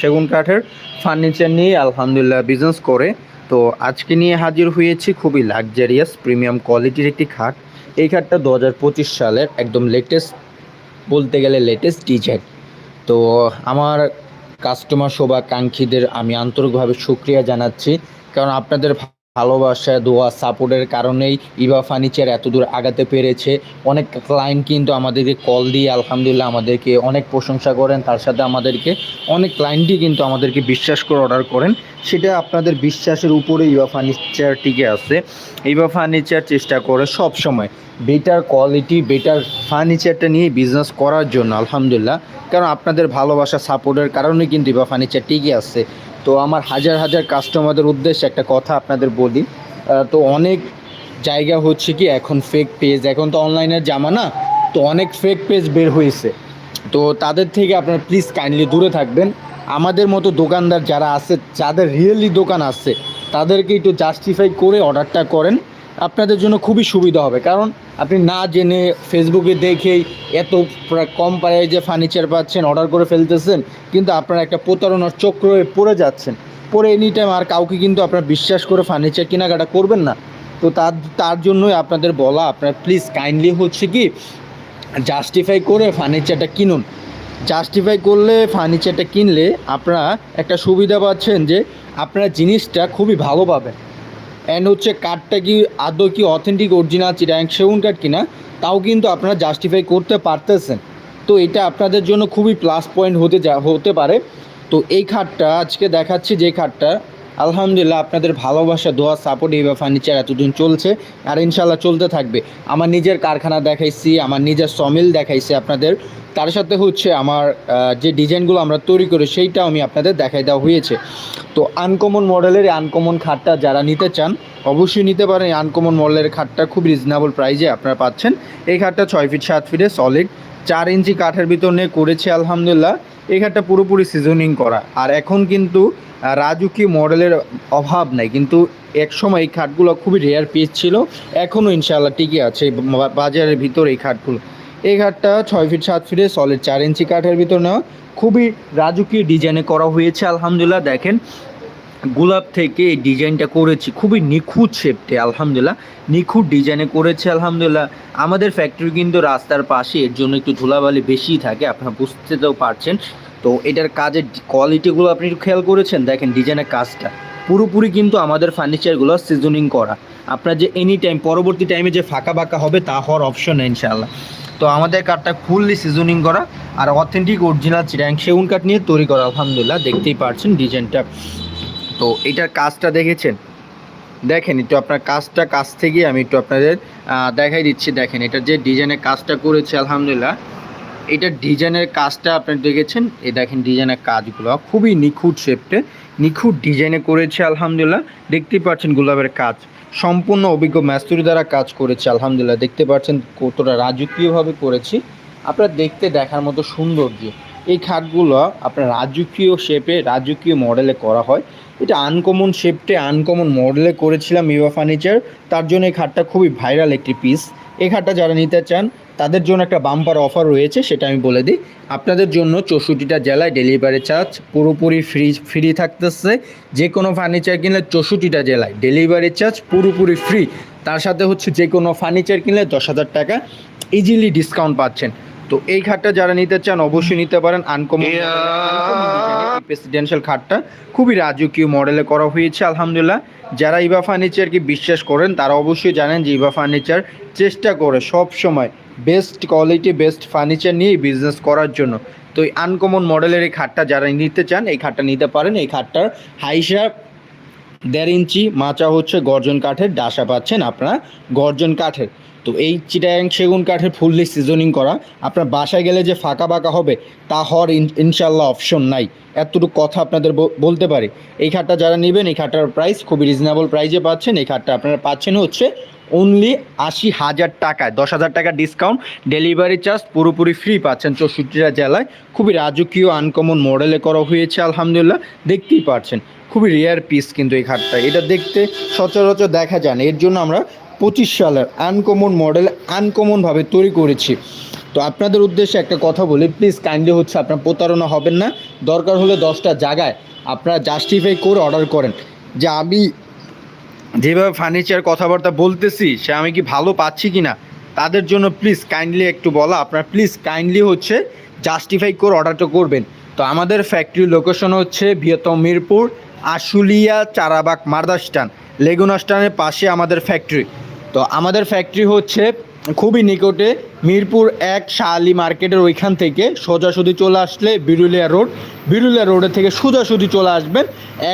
সেগুন কাঠের ফার্নিচার নিয়ে আলহামদুলিল্লাহ বিজনেস করে। তো আজকে নিয়ে হাজির হয়েছি খুবই লাক্সারিয়াস প্রিমিয়াম কোয়ালিটির একটি খাট। এই খাটটা দু হাজার পঁচিশ সালের একদম লেটেস্ট বলতে গেলে লেটেস্ট ডিজাইন তো আমার কাস্টমার শোভাকাঙ্ক্ষীদের আমি আন্তরিকভাবে সুক্রিয়া জানাচ্ছি। কারণ আপনাদের ভালোবাসা, দোয়া, সাপোর্টের কারণেই ইভা ফার্নিচার এত দূর আগাতে পেরেছে। অনেক ক্লায়েন্ট কিন্তু আমাদেরকে কল দিয়ে আলহামদুলিল্লাহ আমাদেরকে অনেক প্রশংসা করেন। তার সাথে আমাদেরকে অনেক ক্লায়েন্টই কিন্তু আমাদেরকে বিশ্বাস করে অর্ডার করেন। সেটা আপনাদের বিশ্বাসের উপরে ইভা ফার্নিচার টিকে আছে। ইভা ফার্নিচার চেষ্টা করে সব সময় বেটার কোয়ালিটি বেটার ফার্নিচারটা নিয়ে বিজনেস করার জন্য, আলহামদুলিল্লাহ। কারণ আপনাদের ভালোবাসা, সাপোর্টের কারণে কিন্তু ইভা ফার্নিচার টিকে আছে। তো আমার হাজার হাজার কাস্টমারদের উদ্দেশ্যে একটা কথা আপনাদের বলি। তো অনেক জায়গা হচ্ছে কি, এখন ফেক পেজ এখন তো অনলাইনের জামানা, তো অনেক ফেক পেজ বের হয়েছে। তো তাদের থেকে আপনারা প্লিজ কাইন্ডলি দূরে থাকবেন। আমাদের মতো দোকানদার যারা আছে, যাদের রিয়েলি দোকান আছে, তাদেরকে একটু জাস্টিফাই করে অর্ডারটা করেন। আপনাদের জন্য খুবই সুবিধা হবে। কারণ আপনি না জেনে ফেসবুকে দেখেই এত কম প্রাইজে ফার্নিচার পাচ্ছেন অর্ডার করে ফেলতেছেন, কিন্তু আপনারা একটা প্রতারণার চক্রে পড়ে যাচ্ছেন। পরে এনি টাইম আর কাউকে কিন্তু আপনারা বিশ্বাস করে ফার্নিচার কেনাকাটা করবেন না। তো তার তার জন্যই আপনাদের বলা, আপনার প্লিজ কাইন্ডলি হচ্ছে কি জাস্টিফাই করে ফার্নিচারটা কিনুন। জাস্টিফাই করলে ফার্নিচারটা কিনলে আপনারা একটা সুবিধা পাচ্ছেন যে আপনারা জিনিসটা খুবই ভালো পাবেন। অ্যান্ড হচ্ছে কার্ডটা কি, আদৌ কি অথেন্টিক অরিজিনাল চিরাং সেগুন কার্ড কিনা, তাও কিন্তু আপনারা জাস্টিফাই করতে পারতেছেন। তো এটা আপনাদের জন্য খুবই প্লাস পয়েন্ট হতে যা, হতে পারে। তো এই খাটটা আজকে দেখাচ্ছি যে খাটটা আলহামদুলিল্লাহ আপনাদের ভালোবাসা, দোয়া সাপোর্ট এইভাবে ফার্নিচার এতদিন চলছে আর ইনশাল্লাহ চলতে থাকবে। আমার নিজের কারখানা দেখাইছি, আমার নিজের সমিল দেখাইছি আপনাদের। তার সাথে হচ্ছে আমার যে ডিজাইনগুলো আমরা তৈরি করি সেইটাও আমি আপনাদের দেখাই দেওয়া হয়েছে। তো আনকমন মডেলের আনকমন খাটটা যারা নিতে চান, অবশ্যই নিতে পারেন। এই আনকমন মডেলের খাটটা খুব রিজনেবল প্রাইজে আপনারা পাচ্ছেন। এই খাটটা ছয় ফিট সাত ফিটে সলিড চার ইঞ্চি কাঠের ভিতর করেছে, আলহামদুলিল্লাহ। এই ঘাটটা পুরোপুরি সিজনিং করা। আর এখন কিন্তু রাজুকি মডেলের অভাব নাই, কিন্তু এক সময় এই খাটগুলো খুবই রেয়ার পিস ছিল। এখনও ইনশাআল্লাহ টিকে আছে বাজারের ভিতর এই খাটগুলো। এই ঘাটটা ছয় ফিট সাত ফিটে সলিড চার ইঞ্চি কাঠের ভিতর নেওয়া। খুবই রাজকীয় ডিজাইনে করা হয়েছে, আলহামদুলিল্লাহ। দেখেন গোলাপ থেকে এই ডিজাইনটা করেছি। খুবই নিখুঁত শেপটে আলহামদুলিল্লাহ। নিখুঁত ডিজাইনে করেছে, আলহামদুলিল্লাহ। আমাদের ফ্যাক্টরি কিন্তু রাস্তার পাশে, এর জন্য একটু ধুলাবালি বেশিই থাকে, আপনারা বুঝতে তো পারছেন। তো এটার কাজের কোয়ালিটিগুলো আপনি একটু খেয়াল করেছেন? দেখেন ডিজাইনের কাজটা। পুরোপুরি কিন্তু আমাদের ফার্নিচারগুলো সিজনিং করা। আপনার যে এনি টাইম পরবর্তী টাইমে যে ফাঁকা বাঁকা হবে, তা হওয়ার অপশন নেই, ইনশাআল্লাহ। তো আমাদের কাঠটা ফুললি সিজনিং করা, আর অথেন্টিক অরিজিনাল চিরাং সেগুন কাঠ নিয়ে তৈরি করা, আলহামদুলিল্লাহ। দেখতেই পারছেন ডিজাইনটা তো এটার কাজটা দেখেছেন? দেখেন একটু আপনার কাজটা কাছ থেকে আমি একটু আপনাদের দেখাই দিচ্ছি। দেখেন এটার যে ডিজাইনের কাজটা করেছে, আলহামদুলিল্লাহ। এটার ডিজাইনের কাজটা আপনি দেখেছেন? এই দেখেন ডিজাইনের কাজগুলো। খুবই নিখুঁত শেপটে নিখুঁত ডিজাইনে করেছে, আলহামদুলিল্লাহ। দেখতে পাচ্ছেন গোলাপের কাজ। সম্পূর্ণ অভিজ্ঞ ম্যাস্তুরি দ্বারা কাজ করেছে, আলহামদুলিল্লাহ। দেখতে পাচ্ছেন কতটা রাজকীয়ভাবে করেছি। আপনার দেখতে দেখার মতো সৌন্দর্য। এই খাটগুলো আপনার রাজকীয় শেপে রাজকীয় মডেলে করা হয়। এটা আনকমন শেপটে আনকমন মডেলে করেছিলাম ইভা ফার্নিচার তার জন্য এই খাটটা খুবই ভাইরাল একটি পিস এই খাটটা যারা নিতে চান, তাদের জন্য একটা বাম্পার অফার রয়েছে, সেটা আমি বলে দিই। আপনাদের জন্য চৌষট্টিটা জেলায় ডেলিভারি চার্জ পুরোপুরি ফ্রি ফ্রি থাকতেছে। যে কোনো ফার্নিচার কিনলে চৌষট্টিটা জেলায় ডেলিভারি চার্জ পুরোপুরি ফ্রি তার সাথে হচ্ছে যে কোনো ফার্নিচার কিনলে দশ হাজার টাকা। ইজিলি ডিসকাউন্ট পাচ্ছেন। তো এই খাটটা যারা নিতে চান অবশ্যই নিতে পারেন। আনকমন প্রেসিডেন্সিয়াল খাটটা। খুবই রাজকীয় মডেলে করা হয়েছে আলহামদুলিল্লাহ। যারা ইভা ফার্নিচারকে বিশ্বাস করেন তারা অবশ্যই জানেন যে ইভা ফার্নিচার চেষ্টা করে সব সময় বেস্ট কোয়ালিটি বেস্ট ফার্নিচার নিয়ে বিজনেস করার জন্য। তো এই আনকমন মডেলের এই খাটটা যারা নিতে চান এই খাটটা নিতে পারেন। এই খাটটার হাইসা দেড় ইঞ্চি মাচা হচ্ছে গর্জন কাঠের ডাসা পাচ্ছেন আপনারা গর্জন কাঠের। তো এই চিটাং সেগুন কাঠের ফুললি সিজনিং করা। আপনার বাসায় গেলে যে ফাঁকা বাঁকা হবে, তা হওয়ার ইন- ইনশাল্লাহ অপশন নাই। এতটুকু কথা আপনাদের বলতে পারি। এই খাটটা যারা নেবেন, এই খাটটার প্রাইস খুবই রিজনেবল প্রাইজে পাচ্ছেন। এই খাটটা আপনারা পাচ্ছেন হচ্ছে অনলি আশি হাজার টাকায়। দশ হাজার টাকা ডিসকাউন্ট ডেলিভারি চার্জ পুরোপুরি ফ্রি পাচ্ছেন চৌষট্টিটা জেলায়। খুবই রাজকীয় আনকমন মডেলে করা হয়েছে, আলহামদুলিল্লাহ। দেখতেই পাচ্ছেন। খুবই রেয়ার পিস কিন্তু এই খাটটা এটা দেখতে সচরাচর দেখা যায় না। এর জন্য আমরা পঁচিশ সালের আনকমন মডেল আনকমনভাবে তৈরি করেছি। তো আপনাদের উদ্দেশ্যে একটা কথা বলি প্লিজ কাইন্ডলি হচ্ছে আপনার প্রতারণা হবেন না। দরকার হলে দশটা জায়গায় আপনারা জাস্টিফাই করে অর্ডার করেন। যে আমি যেভাবে ফার্নিচার কথাবার্তা বলতেছি, সে আমি কি ভালো পাচ্ছি কি না তাদের জন্য প্লিজ কাইন্ডলি একটু বলা। আপনার প্লিজ কাইন্ডলি হচ্ছে জাস্টিফাই করে অর্ডারটা করবেন। তো আমাদের ফ্যাক্টরি লোকেশন হচ্ছে বৃহত্তম মিরপুর, আশুলিয়া, চারাবাগ মার্দাস্টান লেগুনাস্টানের পাশে আমাদের ফ্যাক্টরি তো আমাদের ফ্যাক্টরি হচ্ছে খুবই নিকটে মিরপুর এক শাহালি মার্কেটের ওইখান থেকে সোজাসুদি চলে আসলে বিরুলিয়া রোড। বিরুলিয়া রোডের থেকে সোজাসুদি চলে আসবেন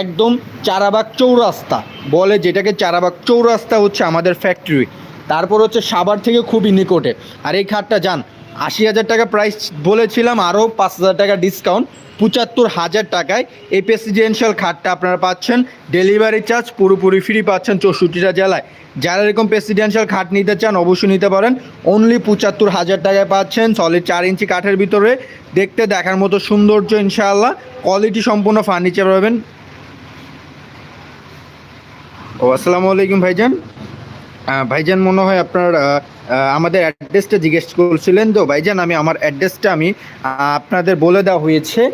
একদম চারাবাগ চৌরাস্তা বলে যেটাকে চারাবাগ চৌরাস্তা হচ্ছে আমাদের ফ্যাক্টরি তারপর হচ্ছে সাবার থেকে খুবই নিকটে। আর এই খাটটা যান আশি হাজার টাকা প্রাইস বলেছিলাম আরও পাঁচ হাজার টাকা ডিসকাউন্ট পঁচাত্তর হাজার টাকায় এই প্রেসিডেন্সিয়াল খাটটা আপনারা পাচ্ছেন ডেলিভারি চার্জ পুরোপুরি ফ্রি পাচ্ছেন চৌষট্টিটা জেলায়। যারা এরকম প্রেসিডেন্সিয়াল খাট নিতে চান, অবশ্যই নিতে পারেন। অনলি পঁচাত্তর হাজার টাকায় পাচ্ছেন সলিড চার ইঞ্চি কাঠের ভিতরে। দেখতে, দেখার মতো সৌন্দর্য ইনশাআল্লাহ। কোয়ালিটি সম্পূর্ণ ফার্নিচার পাবেন। ও, আসসালামু আলাইকুম ভাইজান। ভাইজান, মনে হয় আপনার আমাদের অ্যাড্রেসটা জিজ্ঞেস করছিলেন তো? ভাইজান, আমি আমার অ্যাড্রেসটা আমি আপনাদের বলে দেওয়া হয়েছে।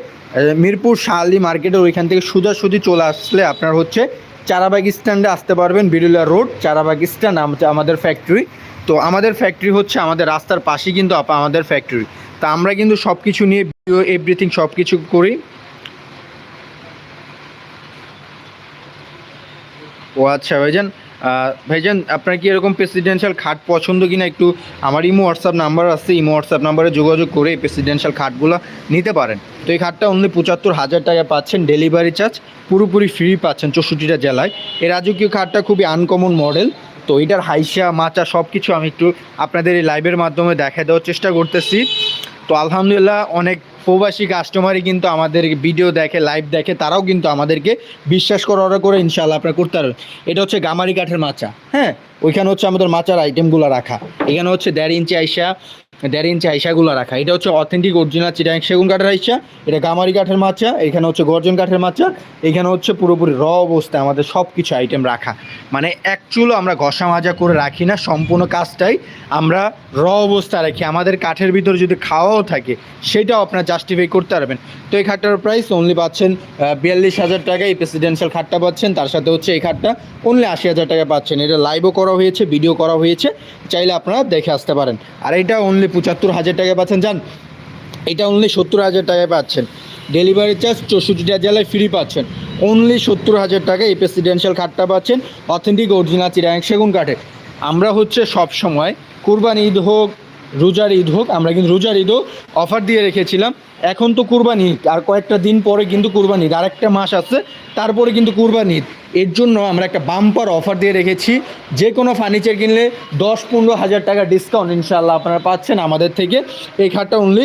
মিরপুর শাহালি মার্কেটের ওইখান থেকে সোজাসুজি চলে আসলে আপনার হচ্ছে চারাবাগ স্ট্যান্ডে আসতে পারবেন বিরুলা রোড, চারাবাগ স্ট্যান্ড, আম- আমাদের ফ্যাক্টরি। তো আমাদের ফ্যাক্টরি হচ্ছে আমাদের রাস্তার পাশেই কিন্তু আপা, আমাদের ফ্যাক্টরি। তা আমরা কিন্তু সব কিছু নিয়ে এভরিথিং সব কিছু করি। ও আচ্ছা ভাইজান ভাইজান, আপনার কি এরকম প্রেসিডেন্সিয়াল খাট পছন্দ কিনা একটু? আমার ইমো হোয়াটসঅ্যাপ নাম্বার আছে, ইমো হোয়াটসঅ্যাপ নাম্বারে যোগাযোগ করে এই প্রেসিডেন্সিয়াল খাটগুলো নিতে পারেন। তো এই খাটটা অনলি পঁচাত্তর হাজার টাকা পাচ্ছেন ডেলিভারি চার্জ পুরোপুরি ফ্রি পাচ্ছেন চৌষট্টিটা জেলায়। এই রাজকীয় খাটটা খুবই আনকমন মডেল তো এটার হাইসা, মাচা সব কিছু আমি একটু আপনাদের এই লাইভের মাধ্যমে দেখা দেওয়ার চেষ্টা করতেছি। তো আলহামদুলিল্লাহ অনেক প্রবাসী কাস্টমারই কিন্তু আমাদের ভিডিও দেখে লাইভ দেখে, তারাও কিন্তু আমাদেরকে বিশ্বাস করে অর্ডার করে ইনশাল্লাহ আপনারা করতে পারবেন। এটা হচ্ছে গামারি কাঠের মাচা হ্যাঁ? ওইখানে হচ্ছে আমাদের মাচার আইটেমগুলো রাখা। এখানে হচ্ছে দেড় ইঞ্চি আইসা দেড় ইঞ্চি আইসাগুলো রাখা। এটা হচ্ছে অথেন্টিক অরিজিনাল চিটাং সেগুন কাঠের আইসা, এটা গামারি কাঠের মাচা, এখানে হচ্ছে গর্জন কাঠের মাচা, এখানে হচ্ছে পুরোপুরি র অবস্থায় আমাদের সব কিছু আইটেম রাখা। মানে চুলো আমরা ঘষা মাজা করে রাখি না, সম্পূর্ণ কাজটাই আমরা র অবস্থায় রাখি। আমাদের কাঠের ভিতরে যদি খাওয়াও থাকে, সেটাও আপনার জাস্টিফাই করতে পারবেন। তো এই খাটটার প্রাইস অনলি পাচ্ছেন বিয়াল্লিশ হাজার টাকা, এই প্রেসিডেন্সিয়াল খাটটা পাচ্ছেন, তার সাথে হচ্ছে এই খাটটা অনলি আশি হাজার টাকা পাচ্ছেন। এটা লাইভও করা হয়েছে ভিডিও করা হয়েছে, চাইলে আপনারা দেখে আসতে পারেন। আর এটা অনলি পঁচাত্তর হাজার টাকা পাচ্ছেন। যান এটা অনলি সত্তর হাজার টাকায় পাচ্ছেন। ডেলিভারি চার্জ চৌষট্টিটা জেলায় ফ্রি পাচ্ছেন। অনলি সত্তর হাজার টাকা এই প্রেসিডেন্সিয়াল খাটটা পাচ্ছেন। অথেন্টিক অরিজিনাল চিরাং সেগুন কাঠের। আমরা হচ্ছে সব সময় কুরবান ঈদ হোক, রোজার ঈদ হোক, আমরা কিন্তু রোজার ঈদও অফার দিয়ে রেখেছিলাম। এখন তো কুরবানি আর কয়েকটা দিন পরে কিন্তু কুরবানি আর একটা মাস আছে, তারপরে কিন্তু কুরবানি এর জন্য আমরা একটা বাম্পার অফার দিয়ে রেখেছি, যে কোনো ফার্নিচার কিনলে দশ পনেরো হাজার টাকা ডিসকাউন্ট ইনশাল্লাহ আপনারা পাচ্ছেন আমাদের থেকে। এই খাটটা অনলি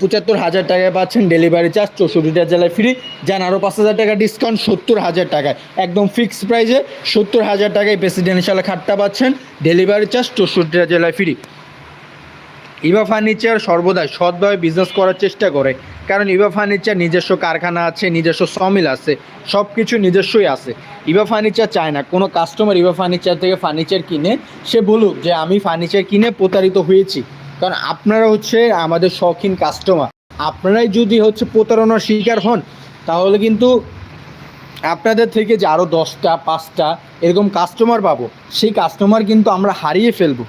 পঁচাত্তর হাজার টাকায় পাচ্ছেন ডেলিভারি চার্জ চৌষট্টিটা জেলায় ফ্রি যান আরও পাঁচ হাজার টাকা ডিসকাউন্ট সত্তর হাজার টাকায়, একদম ফিক্সড প্রাইসে সত্তর হাজার টাকায় প্রেসিডেন্সিয়াল খাটটা পাচ্ছেন। ডেলিভারি চার্জ চৌষট্টিটা জেলায় ফ্রি ইভা ফার্নিচার সর্বদাই সৎভাবে বিজনেস করার চেষ্টা করে। কারণ ইভা ফার্নিচার নিজস্ব কারখানা আছে, নিজস্ব সমিল আছে সব কিছু নিজস্বই আছে। ইভা ফার্নিচার চায় না। কোনো কাস্টমার ইভা ফার্নিচার থেকে ফার্নিচার কিনে, সে বলুক যে, আমি ফার্নিচার কিনে প্রতারিত হয়েছি। কারণ আপনারা হচ্ছে আমাদের শখিন কাস্টমার আপনারাই যদি হচ্ছে প্রতারণার শিকার হন, তাহলে কিন্তু আপনাদের থেকে যে আরও দশটা, পাঁচটা এরকম কাস্টমার পাবো, সেই কাস্টমার কিন্তু আমরা হারিয়ে ফেলব।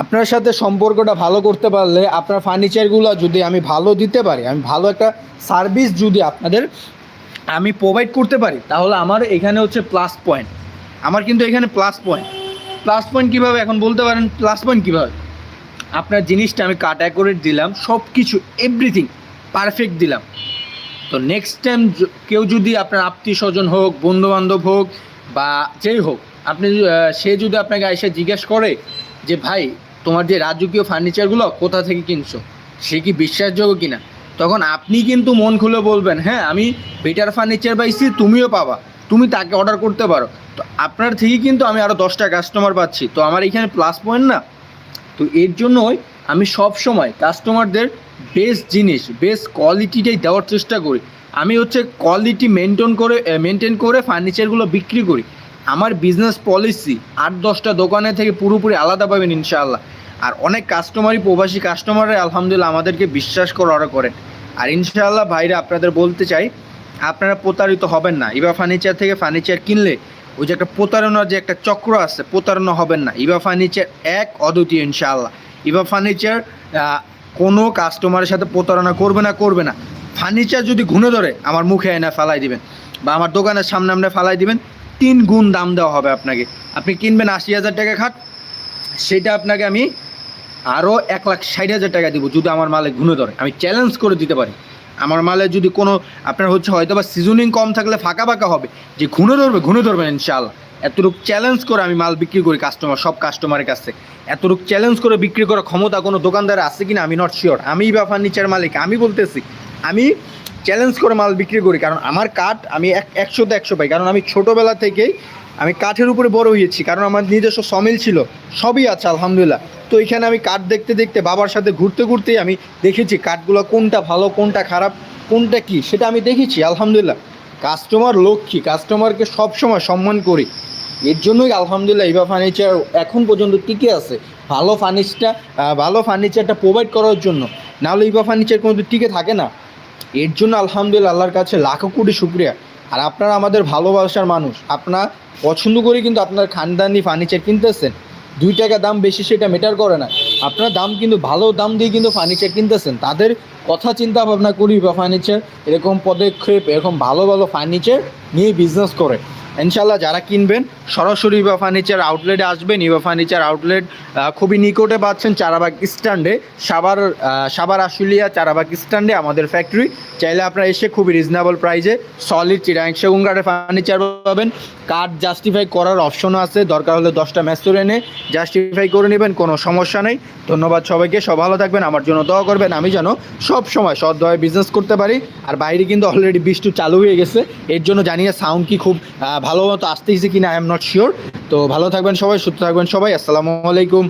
আপনার সাথে সম্পর্কটা ভালো করতে পারলে আপনার ফার্নিচারগুলো যদি আমি ভালো দিতে পারি, আমি ভালো একটা সার্ভিস যদি আপনাদের আমি প্রোভাইড করতে পারি, তাহলে আমার এখানে হচ্ছে প্লাস পয়েন্ট আমার কিন্তু এখানে প্লাস পয়েন্ট প্লাস পয়েন্ট কীভাবে? এখন বলতে পারেন প্লাস পয়েন্ট কীভাবে? আপনার জিনিসটা আমি কাট অ্যাকোরেট দিলাম সব কিছু এভরিথিং পারফেক্ট দিলাম। তো নেক্সট টাইম কেউ যদি আপনার আত্মীয় স্বজন হোক বন্ধু বান্ধব হোক বা যেই হোক, আপনি সে যদি আপনাকে এসে জিজ্ঞেস করে যে ভাই, তোমার যে রাজকীয় ফার্নিচারগুলো কোথা থেকে কিনছো? সে কি বিশ্বাসযোগ্য কিনা? তখন আপনি কিন্তু মন খুলে বলবেন হ্যাঁ আমি বেটার ফার্নিচার পাইছি, তুমিও পাবা। তুমি তাকে অর্ডার করতে পারো। তো আপনার থেকেই কিন্তু আমি আরও দশটা কাস্টমার পাচ্ছি। তো আমার এখানে প্লাস পয়েন্ট না? তো এর জন্যই আমি সব সময় কাস্টমারদের বেস্ট জিনিস বেস্ট কোয়ালিটিটাই দেওয়ার চেষ্টা করি। আমি হচ্ছে কোয়ালিটি মেনটেন করে মেনটেন করে ফার্নিচারগুলো বিক্রি করি। আমার বিজনেস পলিসি আট দশটা দোকানে থেকে পুরোপুরি আলাদা পাবেন ইনশাআল্লাহ। আর অনেক কাস্টমারই প্রবাসী কাস্টমাররা আলহামদুলিল্লাহ আমাদেরকে বিশ্বাস করে অর্ডার করেন। আর ইনশাআল্লাহ ভাইরা আপনাদের বলতে চাই, আপনারা প্রতারিত হবেন না। ইবা ফার্নিচার থেকে ফার্নিচার কিনলে ওই যে একটা প্রতারণার যে একটা চক্র আছে, প্রতারণা হবেন না। ইবা ফার্নিচার এক অদ্বিতীয় ইনশাআল্লাহ। ইবা ফার্নিচার কোনো কাস্টমারের সাথে প্রতারণা করবে না করবে না। ফার্নিচার যদি ঘুনে ধরে, আমার মুখে এনে ফালাই দিবেন। বা আমার দোকানের সামনে আপনি ফালাই দিবেন তিন গুণ দাম দেওয়া হবে আপনাকে। আপনি কিনবেন আশি হাজার টাকা খাট, সেটা আপনাকে আমি আরও এক লাখ ষাট হাজার টাকা দিব যদি আমার মালে ঘুনে ধরে। আমি চ্যালেঞ্জ করে দিতে পারি। আমার মালে যদি কোনো, আপনার হচ্ছে হয়তো বা সিজনিং কম থাকলে ফাঁকা ফাঁকা হবে, যে ঘুনে ধরবে ঘুনে ধরবেন ইনশাআল্লাহ। এতটুকু চ্যালেঞ্জ করে আমি মাল বিক্রি করি কাস্টমার সব কাস্টমারের কাছে এতটুকু চ্যালেঞ্জ করে বিক্রি করার ক্ষমতা কোনো দোকানদার আছে কিনা, আমি নট শিওর আমি বা ফার্নিচার মালিক, আমি বলতেছি, আমি চ্যালেঞ্জ করে মাল বিক্রি করি, কারণ আমার কাঠ আমি এক একশোতে একশো পাই, কারণ আমি ছোটোবেলা থেকেই আমি কাঠের উপরে বড় হয়েছি, কারণ আমার নিজস্ব সমিল ছিল, সবই আছে, আলহামদুলিল্লাহ। তো এখানে আমি কাঠ দেখতে দেখতে বাবার সাথে ঘুরতে ঘুরতেই আমি দেখেছি কাঠগুলো কোনটা ভালো, কোনটা খারাপ, কোনটা কি, সেটা আমি দেখেছি, আলহামদুলিল্লাহ। কাস্টমার লক্ষ্মী কাস্টমারকে সবসময় সম্মান করি। এর জন্যই আলহামদুলিল্লাহ ইভা ফার্নিচার এখন পর্যন্ত টিকে আছে, ভালো ফার্নিচারটা ভালো ফার্নিচারটা প্রোভাইড করার জন্য। নাহলে ইভা ফার্নিচার কোনো টিকে থাকে না। এর জন্য আলহামদুলিল্লাহ আল্লাহর কাছে লাখো কোটি শুক্রিয়া। আর আপনারা আমাদের ভালোবাসার মানুষ আপনার পছন্দ করে কিন্তু আপনার খানদানি ফার্নিচার কিনতেছেন। দুই টাকা দাম বেশি সেটা মেটার করে না। আপনার দাম কিন্তু ভালো দাম দিয়ে কিন্তু ফার্নিচার কিনতেছেন। তাদের কথা চিন্তা ভাবনা করি বা ফার্নিচার এরকম পদক্ষেপ, এরকম ভালো ভালো ফার্নিচার নিয়ে বিজনেস করে। ইনশাল্লাহ যারা কিনবেন সরাসরি ইভা ফার্নিচার আউটলেটে আসবেন। ইভা ফার্নিচার আউটলেট খুবই নিকটে পাচ্ছেন চারাবাগ স্ট্যান্ডে সাবার সাবার আশুলিয়া চারাবাগ স্ট্যান্ডে আমাদের ফ্যাক্টরি চাইলে আপনারা এসে খুবই রিজনেবল প্রাইসে সলিড চিরাং সেগুন কাঠের ফার্নিচার পাবেন। কাঠ জাস্টিফাই করার অপশনও আছে। দরকার হলে দশটা ম্যাস্টোর এনে জাস্টিফাই করে নেবেন, কোনো সমস্যা নেই। ধন্যবাদ সবাইকে, সব ভালো থাকবেন, আমার জন্য দোয়া করবেন। আমি যেন সব সময় সদ্ভাবে বিজনেস করতে পারি। আর বাইরে কিন্তু অলরেডি বৃষ্টি চালু হয়ে গেছে। এর জন্য জানিয়ে সাউন্ড কি খুব ভালো মতো আসতেছে কিনা আই এম নট শিওর তো ভালো থাকবেন সবাই সুস্থ থাকবেন সবাই আসসালামু আলাইকুম।